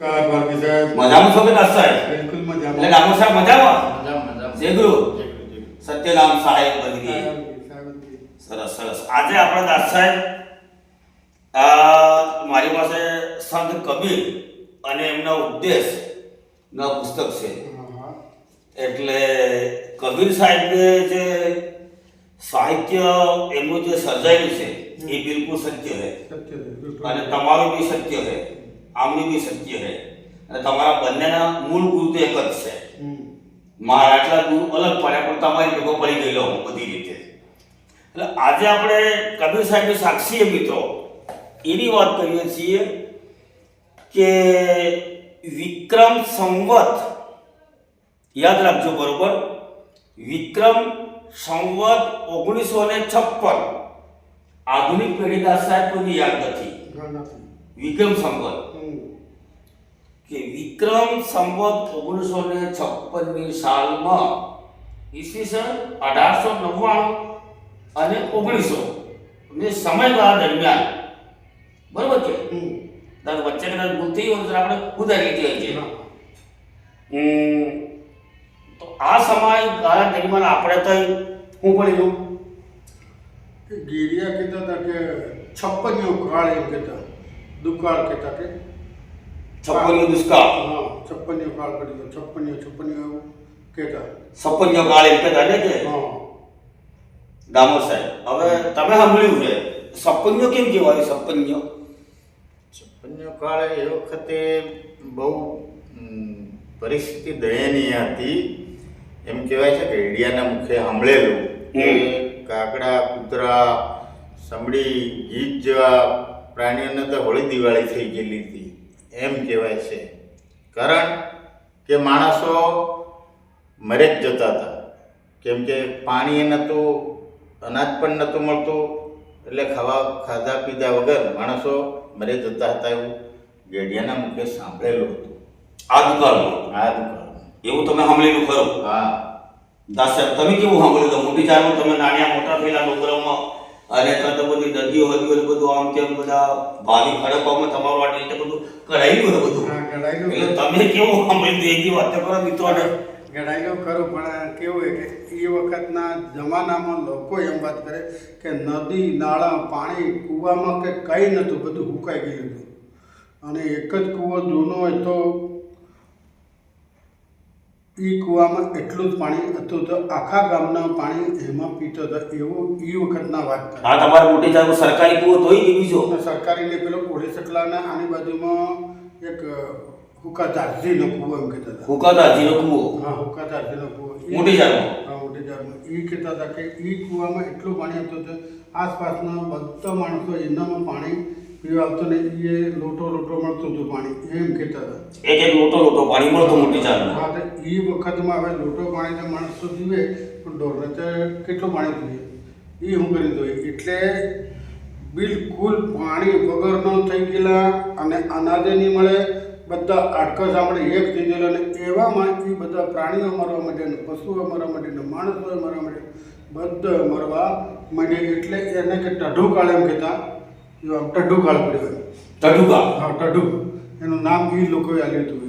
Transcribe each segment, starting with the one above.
મજામાં છો કે દાસ સાહેબ? બિલકુલ એટલે મજામાં ડામોર સાહેબ મજામાં? મજામાં, મજામાં. જય ગુરુ. સત્યનામ સાહેબ બગડી સરસ સરસ. આજે આપણે દાસ સાહેબ આ મારી પાસે સંત કબીર અને એમનો ઉપદેશ ના પુસ્તક છે. એટલે કબીર સાહેબે જે સાહિત્ય એમનું જે સર્જાયેલું છે એ બિલકુલ સત્ય છે. સત્ય છે, અને તમારું બી સત્ય છે. આમનું બી શક્ય છે. અને તમારા બંનેના મૂળ ગુરુ તો એક જ છે. મારા આટલા ગુરુ અલગ પડ્યા પણ તમારી ભેગો પડી ગયેલો હું બધી રીતે. એટલે આજે આપણે કબીર સાહેબની સાક્ષીએ મિત્રો એની વાત કરીએ છીએ કે વિક્રમ સંવત યાદ રાખજો બરોબર વિક્રમ સંવત ઓગણીસો ને છપ્પન. આધુનિક પેઢીના સાહેબ કોઈને યાદ નથી. વિક્રમ સંવત. કે વિક્રમ સંવત ઓગણીસો ને છપ્પનની સાલમાં ઈસવીસન અઢારસો નવ્વાણું અને ઓગણીસો ને સમયગાળા દરમિયાન. બરોબર છે. તાર વચ્ચે કદાચ ભૂલ થઈ હોય તો આપણે ઉધારી લીધી હોય છે તો આ સમયગાળા દરમિયાન આપણે તો હું પણ એ ગીરિયા કહેતા હતા કે છપ્પન નો કાળ એમ કહેતા દુકાળ કહેતા કે છપ્પનનો દુષ્કાળ. હા છપ્પનિયો કાળ પડી ગયો છપ્પનિયો છપ્પનિયો એવું કહેતા. છપ્પનનો કાળ એમ કહેતા ને કે? હા. ડામોર સાહેબ હવે તમે સાંભળ્યું છે સપન્યો કેમ કહેવાય છપ્પનિયો છપ્પનિયો કાળ એ વખતે બહુ પરિસ્થિતિ દયનીય હતી. એમ કહેવાય છે કે ઇડિયાના મુખે સાંભળેલું કે કાકડા કૂતરા સમડી ગીત જેવા પ્રાણીઓને તો હોળી દિવાળી થઈ ગયેલી હતી. એમ કહેવાય છે. કારણ કે માણસો મરે જ જતા હતા. કેમ કે પાણી નહોતું અનાજ પણ નહોતું મળતું એટલે ખાવા ખાધા પીધા વગર માણસો મરે જતા હતા એવું ગેડિયાના મુખે સાંભળેલું હતું. આ દુકાળમાં આ દુકાળ એવું તમે સાંભળેલું ખરું? હા. દાસ સાહેબ તમે કેવું સાંભળ્યું? મોટી ચારમાં તમે નાના મોટા થયેલા ડોંગરામાં અને ત્યાં તો બધી નદીઓ હતી ને બધું આમ તેમ બધા ભાવિ ખડકોમાં તમારું આ રીતે બધું કઢાયું ને બધું? એટલે તમે કેવું સાંભળ્યું એની વાત કરો મિત્રોને? ગડાયેલું ખરો પણ કેવું હોય કે એ વખતના જમાનામાં લોકો એમ વાત કરે કે નદી નાળા પાણી કૂવામાં કે કંઈ નહોતું બધું હુકાઈ ગયું હતું. અને એક જ કૂવો જૂનો હોય તો એ કૂવામાં એટલું જ પાણી હતું તો આખા ગામના પાણી એમાં પીતો હતો એવું એ વખતના વાત આ તમારે મોટી ચારમાં સરકારી કૂવો તોય જીવી છો સરકારી સરકારીને પેલો ઓઢી સકલાના આની બાજુમાં એક હુકા દારજીનો કૂવો એમ કહેતા હતા. હુકાતા જીરો કૂવો? હા હુકા દારજીનો કૂવો મોટી ચારમાં હા મોટી જારમાં એ કહેતા હતા કે એ કૂવામાં એટલું પાણી હતું તો આસપાસના બધા માણસો એનામાં પાણી પીવા આવતું ને એ લોટો લોટો મળતું હતું પાણી એમ કહેતા હતા. એક એક લોટો લોટો પાણી મળતો મોટી હા તો એ વખતમાં હવે લોટો પાણીના માણસો પીવે પણ ઢોરને તો કેટલું પાણી પીવે? એ હું કરી દઉં એટલે બિલકુલ પાણી વગરનો થઈ ગયેલા અને અનાજે નહીં મળે બધા આટકો સાંભળે એક થઈ ગયેલો અને એવામાં એ બધા પ્રાણીઓ મરવા માંડ્યા ને પશુઓ મરવા ને માણસો મરવા માંડ્યા. બધા મરવા માંડ્યા એટલે એને કે ટઢું કાળ એમ કહેતા. એ આમ ટઢું કાળ પડ્યો એમ. ટઢુકા હા ટઢું એનું નામ એ લોકોએ આલ્યું હતું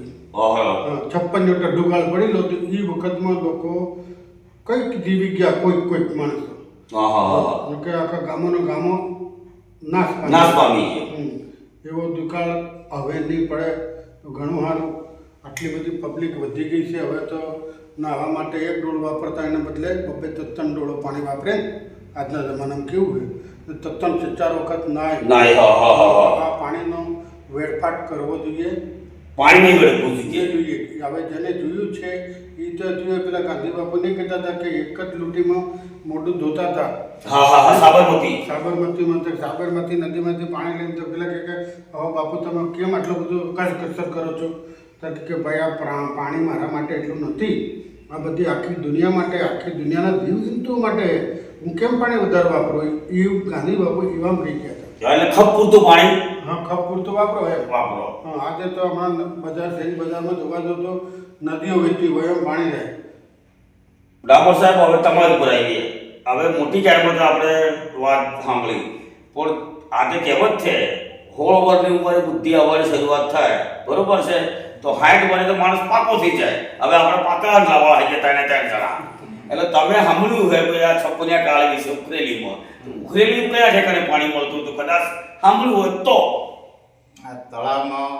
છપ્પન નો ટઢું કાળ પડેલો તો એ વખતમાં લોકો કંઈક જીવી ગયા કોઈક કોઈક માણસો. કે આખા ગામોનો ગામો નાશ. નાશ પામી. એવો દુકાળ હવે નહીં પડે. તો ઘણું સારું આટલી બધી પબ્લિક વધી ગઈ છે. હવે તો નાહવા માટે એક ડોળ વાપરતા એને બદલે બબે તો ત્રણ ડોળો પાણી વાપરે આજના જમાનામાં કેવું છે તો ત્રણ છે ચાર વખત નાય. નાય, હા, હા, હા. આ પાણીનો વેડફાટ કરવો જોઈએ. પાણી નહીં વેડફવું જોઈએ. જોઈએ. હવે જેને જોયું છે એ તો જોઈએ પેલા ગાંધી બાપુ નહીં કહેતા હતા કે એક જ લૂંટીમાં મોઢું ધોતા હતા. હા હા હા સાબરમતી. સાબરમતીમાં તો સાબરમતી નદીમાંથી પાણી લઈને તો પેલા કહે કે હવે બાપુ તમે કેમ આટલું બધું કસ કસર કરો છો? તો કે ભાઈ આ પાણી મારા માટે એટલું નથી. આ બધી આખી દુનિયા માટે આખી દુનિયાના જીવજંતુઓ માટે હું કેમ પાણી વધારે વાપરું? એ ગાંધી બાપુ એવામ કહી ગયા હતા. એટલે ખપ પૂરતું પાણી? હા ખપ પૂરતું વાપરો એમ. વાપરો. હા, આજે તો હમણાં બજાર છે બજારમાં જોવા જો તો નદીઓ વહેતી હોય એમ પાણી રહે. ડાકોર સાહેબ હવે તમારી ઉપર આવીએ હવે મોટી ચારમાં તો આપણે વાત સાંભળી. પણ આજે કહેવત છે હોળ વર્ષની ઉંમરે બુદ્ધિ આવવાની શરૂઆત થાય. બરોબર છે? તો હાઈટ બને તો માણસ પાકો થઈ જાય. હવે આપણે પાતળા જ લાવવા હોય ત્રણે ત્રણ જણા. એટલે તમે સાંભળ્યું હોય કે આ છપ્પનિયા કાળ વિશે ઉખરેલીમાં ઉખરેલી કયા ઠેકાણે પાણી મળતું હતું? કદાચ સાંભળ્યું હોય તો. આ તળાવમાં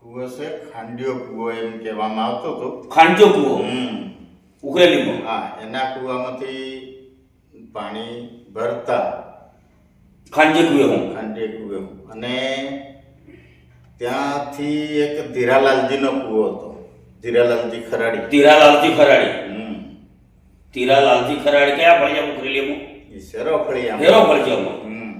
કૂવો છે ખાંડિયો કૂવો એમ કહેવામાં આવતો હતો. ખાંડિયો કૂવો. ઉખરેલીમાં? હા એના કૂવામાંથી પાણી ભરતા. ખાંચે કૂવે હું. ખાંડિયો હું. અને ત્યાંથી એક ધીરાલાલજીનો કૂવો હતો. ધીરાલાલજી ખરાડી. ધીરાલાલજી ખરાડી. હમ. તીરાલાલજી ખરાડી કયા ભણ્યા ઉખરેલીમાં ઈ શેરો ફળિયા હેરો ભણ્યા હમ.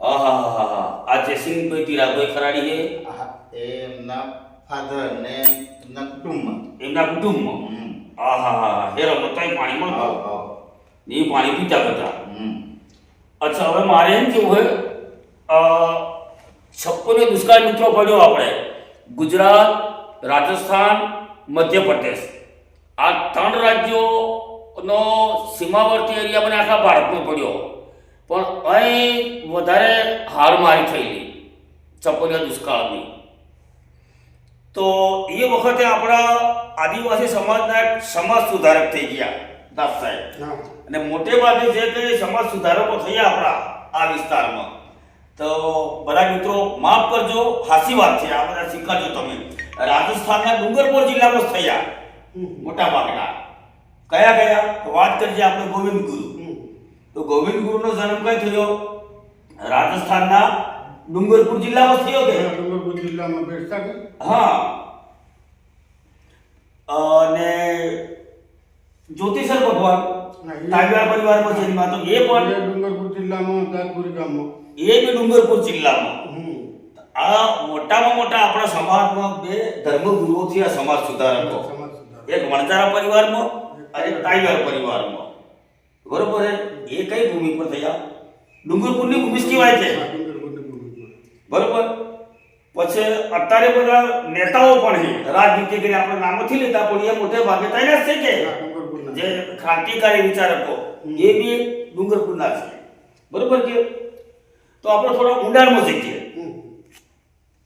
હા આ જયસિંહભાઈ કોઈ ખરાડી છે હા, એ એમના ફાધર ને એમના કુટુંબમાં એમના કુટુંબમાં હમ. આહાહા. હેરો બધાય પાણી મળતો. એ પાણી પીતા હમ. અચ્છા હવે મારે એમ કેવું હોય છપ્પને દુષ્કાળ મિત્રો પડ્યો આપણે ગુજરાત રાજસ્થાન મધ્યપ્રદેશ આ ત્રણ રાજ્યોનો સીમાવર્તી એરિયા મને આખા ભારતમાં પડ્યો. પણ અહીં વધારે હારમારી થયેલી છપ્પનિયા દુષ્કાળની. તો એ વખતે આપણા આદિવાસી સમાજના એક સમાજ સુધારક થઈ ગયા દાસ સાહેબ. અને મોટે ભાગે જે કંઈ સમાજ સુધારકો થયા આપણા આ વિસ્તારમાં. તો બધા મિત્રો માફ કરજો હાસી વાત છે આ બધા સ્વીકારજો તમે. રાજસ્થાનના ડુંગરપુર જિલ્લામાં જ થયા મોટા ભાગના. કયા કયા? તો વાત કરીએ આપણે ગોવિંદ ગુરુ. તો ગોવિંદ ગુરુનો જન્મ કઈ થયો? રાજસ્થાનના ડુંગરપુર જિલ્લામાં થયો કે? ડુંગરપુર જિલ્લામાં બેસતા કે? હા. અને જ્યોતિષર ભગવાન તાજવા પરિવારમાં જન્મ્યા તો એ પણ ડુંગરપુર જિલ્લામાં દાદપુરી ગામમાં. એ બી ડુંગરપુર જિલ્લામાં. આ મોટામાં મોટા આપણા સમાજમાં બે ધર્મગુરુઓથી આ સમાજ સુધારકો. એક વણજારા પરિવારમાં અને ટાઈગર પરિવારમાં. બરોબર એ કઈ ભૂમિ પર થયા? ડુંગરપુરની ભૂમિ કહેવાય છે. બરોબર? પછી અત્યારે બધા નેતાઓ પણ છે. રાજનીતિ કરી આપણે નામ નથી લેતા પણ એ મોટે ભાગે તૈયાર છે કે જે ક્રાંતિકારી વિચારકો એ બી ડુંગરપુરના છે. બરોબર કે? તો આપણે થોડા ઊંડાણમાં શીખીએ. હમ.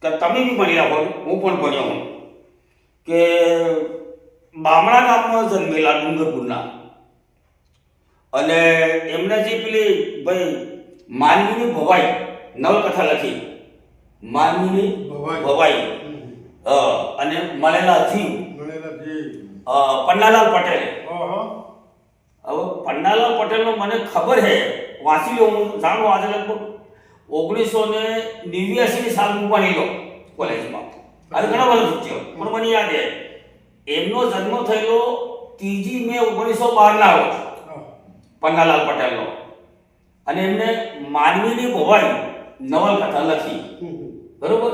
કે તમે બી ભણ્યા હોય હું પણ ભણ્યો હું કે બામણા ગામમાં જન્મેલા ડુંગરપુરના. અને એમને જે પેલી ભાઈ માનવીની ભવાઈ નવલકથા લખી. માનવીની ભવાઈ. ભવાઈ. અને મળેલા જીવ. પન્નાલાલ પટેલે. હવે પન્નાલાલ પટેલનો મને ખબર છે વાંચી લો હું જાણું આજે લગભગ ઓગણીસો ને નેવ્યાસીની સાલ હું ભણેલો કોલેજમાં. આજે ઘણા બધા થયો પણ મને યાદ છે એમનો જન્મ થયેલો ત્રીજી મે ઓગણીસો બારના રોજ. પન્નાલાલ પટેલનો. અને એમને માનવીની ભવાઈ નવલકથા લખી. બરોબર?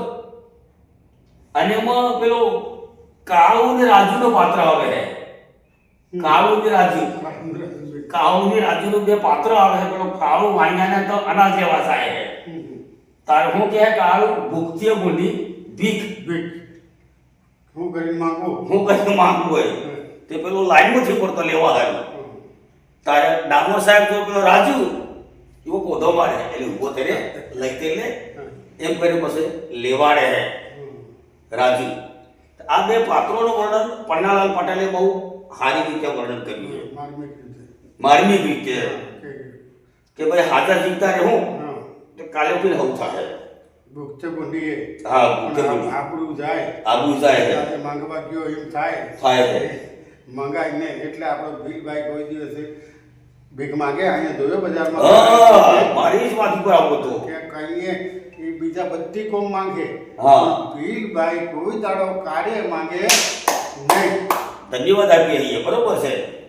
અને એમાં પેલો કાળુ ને રાજુનો પાત્ર આવે છે. કાળુ ને રાજુ. કાળુ ને રાજુનું બે પાત્ર આવે છે. પેલો કાળુ વાંગ્યાને તો અનાજ લેવા જાય છે તાર હું કહે કાળુ ભૂખતીએ ગુંડી ભીખ. ભીખ. હું કરી માંગુ હું કરી માંગુ હોય. તે પેલો લાઈનમાંથી પડતો લેવા આવ્યો તારે ડામોર સાહેબ તો પેલો રાજુ એવો કોધો મારે. એટલે ઊભો થઈને લઈ લે. એમ કરીને પછી લેવાડે. રાજુ. આ બે પાત્રોનું વર્ણન પન્નાલાલ પટેલે બહુ સારી રીતે વર્ણન કર્યું છે. માર્મિક રીતે. કે ભાઈ હાજર જીવતા રહે. તો કાલે ઉઠીને હવું થાય હા ભૂખે. આ- આપણું જાય. જાય માંગવા ગયો એમ થાય. થાય છે. મંગાય ને એટલે આપણો ભીલભાઈ કોઈ દિવસે ભીખ માંગે અહીંયા જોયો બજારમાં? મારી જ ઉપર આવું તો કે કહીએ એ બીજા બધી કોમ માંગે. હા. ભીલભાઈ કોઈ દાડો કાર્ય માંગે નહીં. ધન્યવાદ આપીએ છીએ બરોબર છે.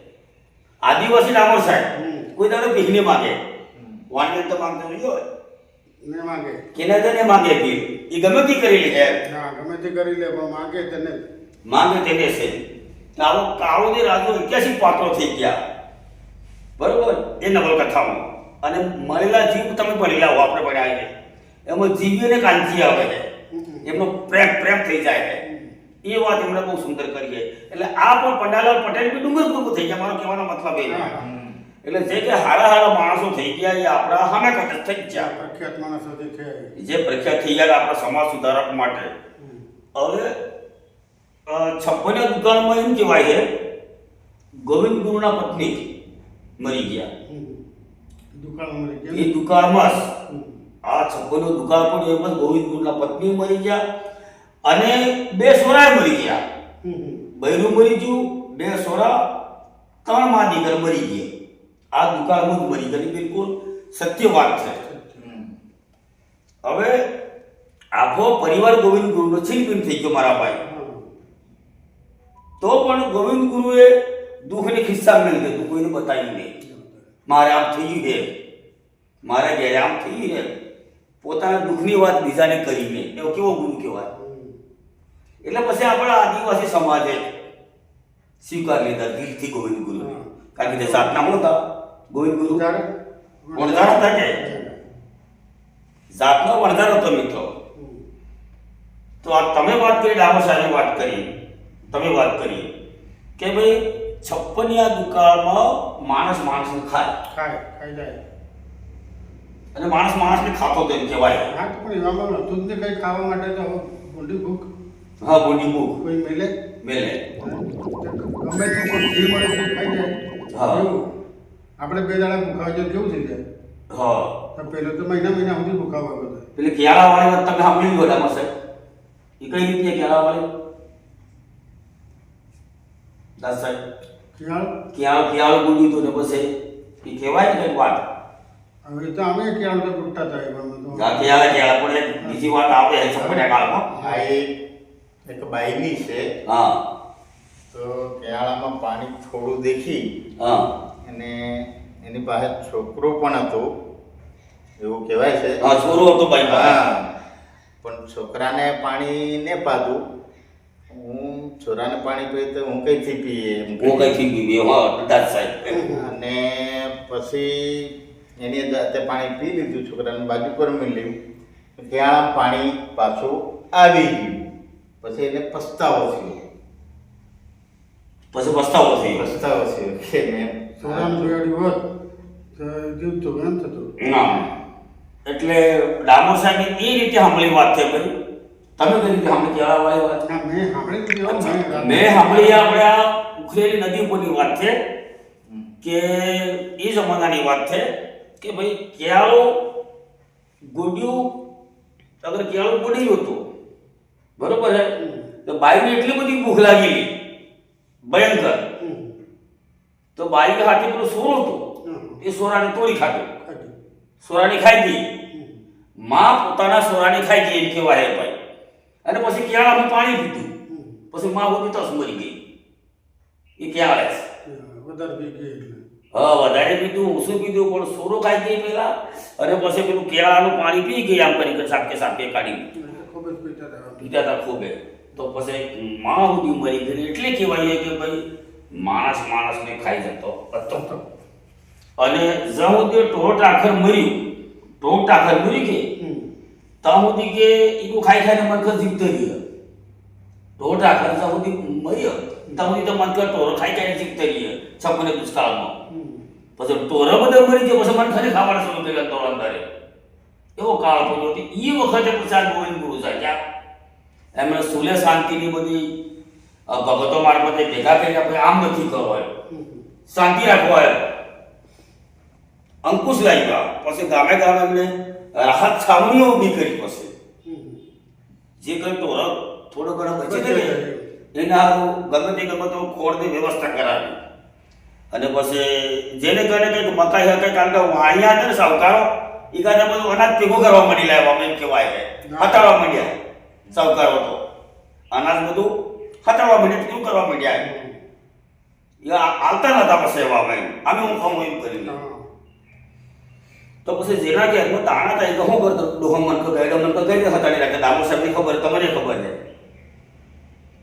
આદિવાસી ડામોર સાહેબ. કોઈ દાડો ભીખને માંગે. વાંચન તો માંગતો નહીં હોય. ને માંગે. કેને તને માંગે ભીખ એ ગમે તે લે ના ગમે તે કરી લે પણ માંગે તેને માંગે તેને છે. તારો આવો કાળો જે રાજો ઐતિહાસિક પાત્રો થઈ ગયા. બરોબર? એ નવલકથામાં અને મળેલા જીવ તમે ભણેલા હો આપણે ભણ્યા છે. એમાં જીવીને કાંચી આવે છે. એમનો પ્રેમ પ્રેમ થઈ જાય છે. એ વાત એમણે બહુ સુંદર કરી છે. એટલે આ પણ પંડાલાલ પટેલ બી ડુંગરપુર થઈ ગયા. મારો કહેવાનો મતલબ એ. હા. એટલે જે કે હારા હારા માણસો થઈ ગયા એ આપણા સામે ખાતે થઈ ગયા. પ્રખ્યાત માણસો જે છે. જે પ્રખ્યાત થઈ ગયા આપણા સમાજ સુધારક માટે. હવે છપ્પનની દુકાનમાં એમ કહેવાય છે ગોવિંદ ગુરુના પત્ની મરી ગયા. દુકાળમાં એ દુકાનમાં દુકાળમાં આ છપ્પનો દુકાળ પણ એમ જ ગોવિંદ ગુરુના પત્ની મરી ગયા. અને બે સોરાય મરી ગયા. હમ, હમ. બૈરું મરી ગયું બે સોરા ત્રણમાં દીકર મરી ગયા. આ દુકાળમાં જ મરી ગઈ બિલકુલ સત્ય વાત છે. હવે આખો પરિવાર ગોવિંદ ગુરુનો છીનપીન થઈ ગયો મારા ભાઈ. તો પણ ગોવિંદ ગુરુએ દુઃખને ખિસ્સા નહીં દીધું, કોઈને બતાવ્યું નહીં. મારે આમ થયું છે. મારા ઘેરે આમ થયું છે. પોતાના દુઃખની વાત બીજાને કરીને એવો કેવો ગુરુ કહેવાય? એટલે પછી આપણા આદિવાસી સમાજે સ્વીકાર લીધા, દિલથી ગોવિંદ ગુરુ. કારણ કે તે સાતના હતા ગોવિંદ ગુરુ. વણઝાર હતા કે જાતનો વણઝાર હતો મિત્રો. તો આ તમે વાત કરી ડાબર સાહેબે વાત કરી. તમે વાત કરી કે ભાઈ છપ્પનિયા દુકાળમાં માણસ માણસને ખાય. ખાય ખાઈ જાય. અને માણસ માણસને ખાતો તેમ કહેવાય. હા તો પણ એવામાં હતું જ ને કંઈ ખાવા માટે તો ઊંડી ભૂખ. હા બોડી ભૂખ. કોઈ મેલે? મેલે. ગમે તે કોઈ મળે તે ખાઈ જાય. હા. એવું આપણે બે દાડા ભૂખાવા જાય કેવું થઈ જાય હા. તો પહેલો તો મહિના મહિના સુધી ભૂખાવા ગયો પેલી કેળા વાળી વાત તમે સાંભળી ગયો ડામર સાહેબ? એ કઈ રીતે કેળા વાળી દાસ સાહેબ કેળ? કેળ કેળ બોલ્યું તો ને પછી એ કહેવાય ને વાત? હવે તો અમે કેળ તો ભૂખતા હતા એમાં તો આ કેળા કેળા પણ બીજી વાત આવે છે છપ્પનિયા કાળમાં. આ એક બાઈની છે. હા. તો કેળામાં પાણી થોડું દેખી હા. અને એની પાસે છોકરો પણ હતો એવું કહેવાય છે. હા છોરો હતો ભાઈ હા. પણ છોકરાને પાણી ને પાધું હું છોરાને પાણી પીએ તો હું કઈથી પીએ હું કઈથી પીએ? હા સાહેબ. અને પછી એની અંદર પાણી પી લીધું છોકરાને બાજુ પર મળ્યું ત્યાં પાણી પાછું આવી ગયું. પછી એને પસ્તાવો થયો. પછી પસ્તાવો થઈ પસ્તાવો થયો. કે મેં જોયાડ્યું હોત તો જીવ તો એમ થતો. ના. એટલે ડામોર સાહેબ એ રીતે સાંભળી વાત છે ભાઈ તમે કઈ રીતે સાંભળી કેળા વાળી વાત મેં સાંભળી મેં સાંભળી આપણે આ ઉખરેલી નદી ઉપરની વાત છે કે એ જમાનાની વાત છે કે ભાઈ કેળું ગોડ્યું અગર કેળું ગોડ્યું હતું બરોબર છે? તો બાઈને એટલી બધી ભૂખ લાગેલી. ભયંકર. તો બારી હાથે પેલું સોરું હતું. એ સોરાને તોડી ખાધું. સોરાની ખાઈ ગઈ. મા પોતાના સોરાની ખાઈ ગઈ એમ કહેવાય ભાઈ. અને પછી કેળામાં પાણી પીધું. પછી માં બધી તસ મરી ગઈ. એ આવે છે હા, વધારે પીધું ઓછું પીધું પણ સોરો ખાઈ ગઈ પેલા અને પછી પેલું કેળાનું પાણી પી ગઈ આમ કરી સાપકે સાપકે કાઢી. પીતા પીતા હતા ખૂબે તો પછી માં સુધી મરી ગઈ એટલે કહેવાય કે ભાઈ માણસ માણસને ખાઈ જતો હતો. અને જ્યાં સુધી ટોટ આખર મર્યું ટોટ ટાખર મરી કે. ત્યાં સુધી કે ઈનું ખાઈ ખાઈને મનખર જીવતો રહ્યો ટોટ આખર જ્યાં સુધી મર્યો ત્યાં સુધી તો મનખર ટોર ખાઈ ખાઈને જીવતો રહ્યો છપ્પને દુષ્કાળમાં. પછી ટોર બધા મરી ગયો પછી મને ખાલી ખાવાનું શરૂ કર્યા તો અંદરે એવો કાળ પડ્યો એ વખતે પ્રસાદ ગોવિંદ ગુરુ સાહેબ એમણે સુલે શાંતિની બધી ભગતો મારફતે ભેગા કરીને આપણે આમ નથી કરવો એમ. શાંતિ રાખવો એમ અંકુશ લાગ્યા. પછી ગામે ગામે એમને રાહત છાવણીઓ ઊભી કરી પછી. જે કંઈ ટોરો થોડો ઘણો બચી ને એના ગમે તે ગમે તો ખોળની વ્યવસ્થા કરાવી. અને પછી જેને કહે કંઈક મકાઈ કંઈક કારણ કે વાણિયા હતા ને સાવકારો એ કાંઈ બધું અનાજ ભેગું કરવા માંડી લાવ્યા એમ કહેવાય. છે હટાડવા માંડ્યા. સાવકારો હતો અનાજ બધું ખતરવા માંડ્યું કેવું કરવા માંડ્યા આવતા નતા પછી એવા અમે હું ખાઉં એમ કરીને. તો પછી જેના કે હું દાણા થાય તો શું કરતો ડોહો મનકો ગાયડો મનકો કઈ રીતે હટાડી રાખે. દામો સાહેબની ખબર તમને ખબર છે.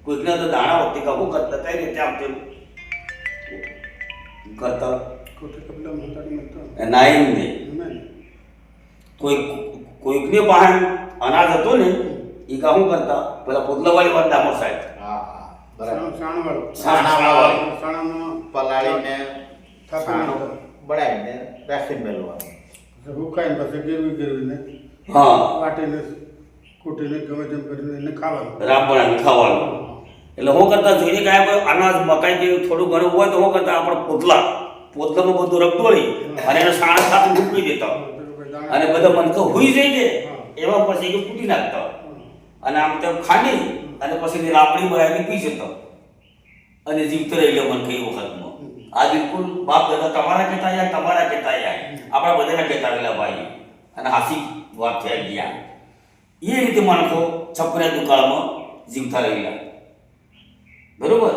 કોઈકને તો દાણા વખતે કહું કરતા કઈ રીતે આમ તેમ? કરતા. નાઈ નહીં? કોઈ કોઈકને પાસે અનાજ હતો ને એ કહું કરતા? પેલા પોતલાવાળી વાત દામો સાહેબ. હા હા બરાબર. સાણ- સાણવાળું. સાણાવાળું. સાણામાં પલાળીને થાપી બળાઈને રાખી મેળવાનું પછી હુકાઈને પછી ગેરવી ગેરવીને હા. વાટીને કૂટીને ગમે તેમ કરીને એને ખાવાનું. રાબડા ખાવાનું. એટલે હું કરતા? જોઈએ કે અનાજ મકાઈ જેવું થોડું ઘણું હોય તો હું કરતા? આપણે પોતલા પોતલામાં બધું રગદોળી અને એને સાણા સાથે મૂકી દેતા. અને બધા મનકો હુઈ જાય ને એવા પછી એ કૂટી નાખતા. અને આમ તેમ ખાંડી અને પછી એની રાબડી બનાવીને પી જતા. અને જીવતો રહેલો મન કઈ વખતમાં આ બિલકુલ બાપ દાદા તમારા કહેતા યાર તમારા કહેતા યાર આપણા બધાના કહેતા રહેલા ભાઈ. અને હાસી વાત થઈ ગયા એ રીતે માણસો છપરા દુકાળમાં જીવતા રહેલા. બરોબર?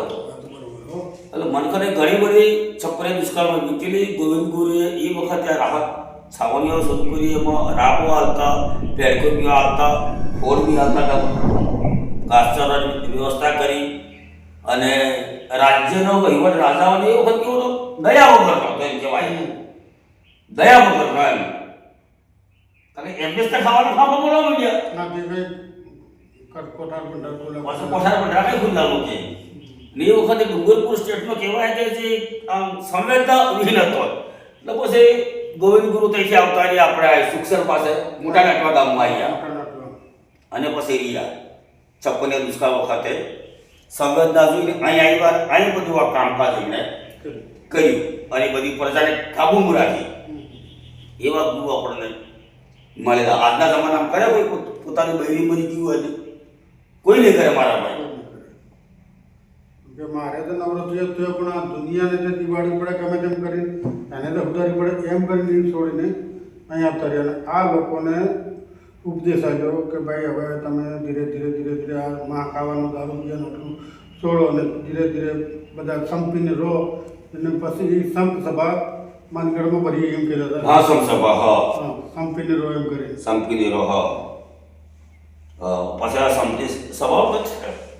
એટલે મનકરે ઘણી બધી છપરે દુષ્કાળમાં વીતેલી ગોવિંદ ગુરુએ એ વખતે રાહત છાવણીઓ કરી, એમાં રાબો આવતા પેડકો બી હાલતા બી હાલતા ઘાસચારાની વ્યવસ્થા કરી અને રાજ્યનો વહીવટ રાજાઓને એ વખત કેવો હતો? દયા વગર હતો એમ કહેવાય. દયા વગર એમ. કારણ કે એમને તો ખાવાનું ખાવા બોલાવો ગયા કોઠાર રાખે ખુલ્લાનું છે ને એ વખતે ડુંગરપુર સ્ટેટનો કહેવાય કે જે આમ સંવેદના વિહીન હતો એટલે પછી ગોવિંદ ગુરુ ત્યાંથી આવતા રહ્યા આપણે સુખસર પાસે મોટા નાટવા ગામમાં આવ્યા. અને પછી રહ્યા છપ્પને દુષ્કાળ વખતે સંવેદના જોઈને અહીં આવ્યા, અહીં બધું આ કામકાજ એમણે કર્યું. અને બધી પ્રજાને કાબુમાં રાખી. એવા ગુરુ આપણને મળેલા. આજના જમાનામાં કરે કોઈ પોત- પોતાની બૈરી મરી ગયું હોય કોઈ નહીં કરે મારા ભાઈ. કે મારે તો નવરો જ થયો, પણ આ દુનિયાને જે દિવાળી પડે, ગમે તેમ કરીને એને તો ઉધારી પડે. એમ કરીને છોડીને અહીં આવતા અને આ લોકોને ઉપદેશ આવ્યો કે ભાઈ હવે તમે ધીરે ધીરે ધીરે ધીરે આ માં ખાવાનું દારૂ બીજાનું એટલું છોડો અને ધીરે ધીરે બધા સંપીને રહો. અને પછી સંપ સભા માનગઢમાં ભરી એમ કહેતા હતા. હા સંપ સભા હા, સંપીને રહો એમ કરી સંપીને રહો હા. પછી આ સંપી સભા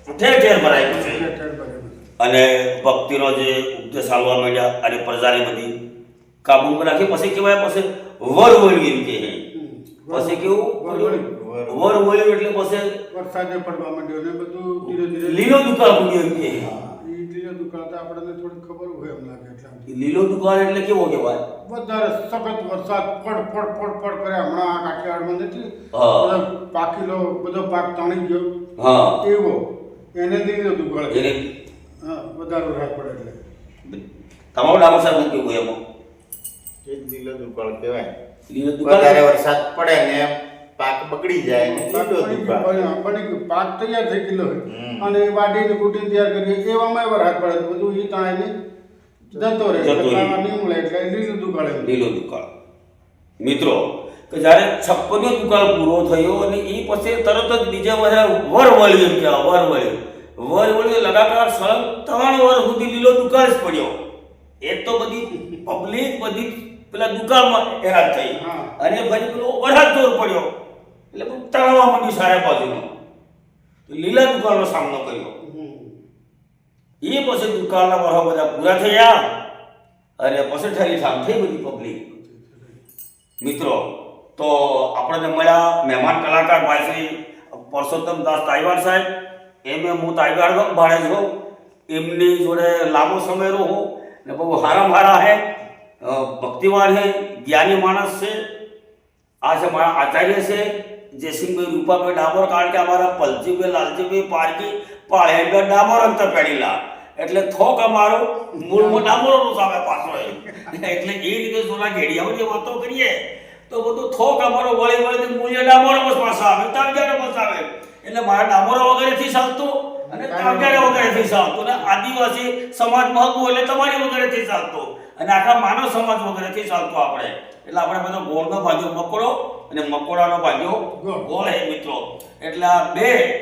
ઠેર ઠેર ભરાય છે અને ભક્તિનો જે ઉપદેશ આવવા માંડ્યા અને પ્રજાને બધી કાબૂમાં રાખી પછી કહેવાય પછી વર વળ્યું એમ કે. પછી કેવું? વરવળી. વર વળ્યું એટલે પછી વરસાદે પડવા માંડ્યો ને બધું ધીરે ધીરે લીલો દુકાળ પડ્યો કે. લીલો દુકાળ તો આપણને થોડી ખબર હોય એમ લાગે એટલે લીલો દુકાળ એટલે કેવો કહેવાય? વધારે સખત વરસાદ પડ પડ પડ પડ કરે. હમણાં આ કાઠિયાવાડમાં નથી? પાકીલો બધો પાક તણી ગયો. હા. એવો. એને લીલો દુકાળ એને? હા વધારે વરસાદ પડે એટલે. તમારું ડાબર સાહેબ કેવું એમાં? એ લીલો દુકાળ કહેવાય. લીલો વધારે વરસાદ પડે ને પાક બગડી જાય ને પાક ગયો, તૈયાર થઈ ગયેલો અને વાડીને કુટીને તૈયાર કરીએ. એવામાં વરસાદ પડે બધું ઈ તાણે જતો રહે જતો રહે. એટલે નહીં મળે એટલે લીલું દુકાળ એમ. લીલો દુકાળ. મિત્રો કે જ્યારે છપ્પનો દુકાળ પૂરો થયો અને એ પછી તરત જ બીજા બધા વર વળ્યું એમ કહેવાય વર વળ્યું. વર વળ્યું લગાતાર સળંગ ત્રણ વર્ષ સુધી લીલો દુકાળ જ પડ્યો. એ તો બધી પબ્લિક બધી પેલા દુકાળમાં હેરાન થઈ. અને ભાઈ પેલો વરસાદ જોર પડ્યો. એટલે બધું તળાવવા માંડ્યું સારા બાજુનો. તો લીલા દુકાળનો સામનો કર્યો. હમ. એ પછી દુકાળના વરસાદ બધા પૂરા થયા. અને પછી ઠરી ઠામ થઈ બધી પબ્લિક મિત્રો તો આપણને મળ્યા મહેમાન કલાકાર ભાઈ શ્રી પરસોત્તમ દાસ તાઈવાડ સાહેબ. એમ હું તાઈવાડ ભાડે છું. એમની જોડે લાંબો સમય રહું. ને બહુ હારા હે. ભક્તિવાન છે જ્ઞાની માણસ છે. આ છે મારા આચાર્ય છે જયસિંહભાઈ રૂપાભાઈ ડામોર, કારણ કે અમારા પલજીભાઈ, લાલજીભાઈ પારકી પાળેગઢ ડામોર અંતર પેઢીલા. એટલે થોક અમારો મૂળમાં ડામોરનો સામે પાછો. એટલે એ રીતે સોના ઘેડિયામાં જે વાતો કરીએ, તો બધું થોક અમારો વળી વળી મૂલ્ય ડામોર બસ પાછા આવે તાવજાને બસ આવે. એટલે મારા ડામોરો વગેરેથી ચાલતું અને તાવજાને વગેરેથી ચાલતું. અને આદિવાસી સમાજ મહત્વ એટલે તમારી વગેરેથી ચાલતું. અને આખા માનવ સમાજ વગેરેથી ચાલતો આપણે. એટલે આપણે બધો ગોળનો ભાગ્યો મકોડો અને મકોડાનો ભાગ્યો ગોળ. એ હે મિત્રો. એટલે આ બે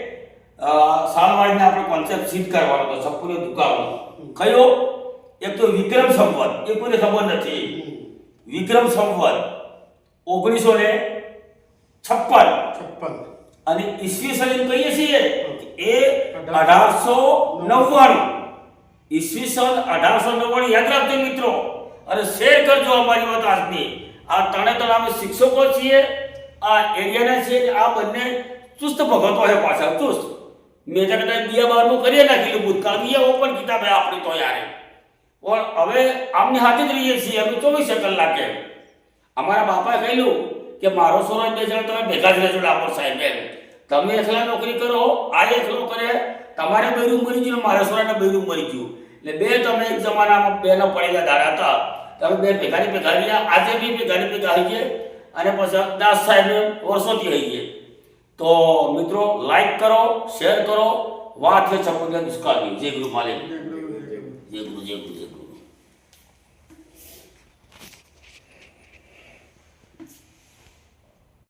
અ, સાલવાડીને આપણે કોન્સેપ્ટ સિદ્ધ કરવાનો હતો છપ્પુને દુકાનો કયો? એક તો વિક્રમ સંવત. એ કોઈને ખબર નથી? વિક્રમ સંવત ઓગણીસો ને છપ્પન. છપ્પન. અને ઈસવી સન કહીએ છીએ એ અઢારસો નવ્વાણું. ઈસવી સન અઢારસો નવ્વાણું યાદ રાખજો મિત્રો. અને શેર કરજો અમારી વાત આજની. આ ત્રણે ત્રણ અમે શિક્ષકો છીએ, આ એરિયાના છીએ આ બંને ચુસ્ત ભગતો છે પાછા, ચુસ્ત. મેં તો કદાચ બીએ બારનું કરીએ નાખેલું ભૂતકાળ. બીયા ઓપન કિતાબ આપણી તો યારે. પણ હવે આમની હાથે જ રહીએ છીએ, અમે ચોવીસે કલાકે અમારા બાપાએ કહેલું કે મારો સોરો બે જણ, તમે ભેગા જ રહેજો ડાકોર સાહેબ તમે એકલા નોકરી કરો, આ એકલો કરે, તમારે બૈરું મરી ગયું મારા સોરાને બૈરું મરી ગયું. એટલે બે તમે એક જમાનામાં બેનો પડેલા ધારા હતા તમે બે ભેગાની ભેગા રહ્યા આજે બી ભેગાની ભેગા આવીએ અને પછી દાસ સાહેબ વર્ષોથી હઈએ. તો મિત્રો લાઈક કરો શેર કરો. વાત છે છપુલિયા દુષ્કાળની જય ગુરુ માલિક જય ગુરુ જય ગુરુ ગુરુ.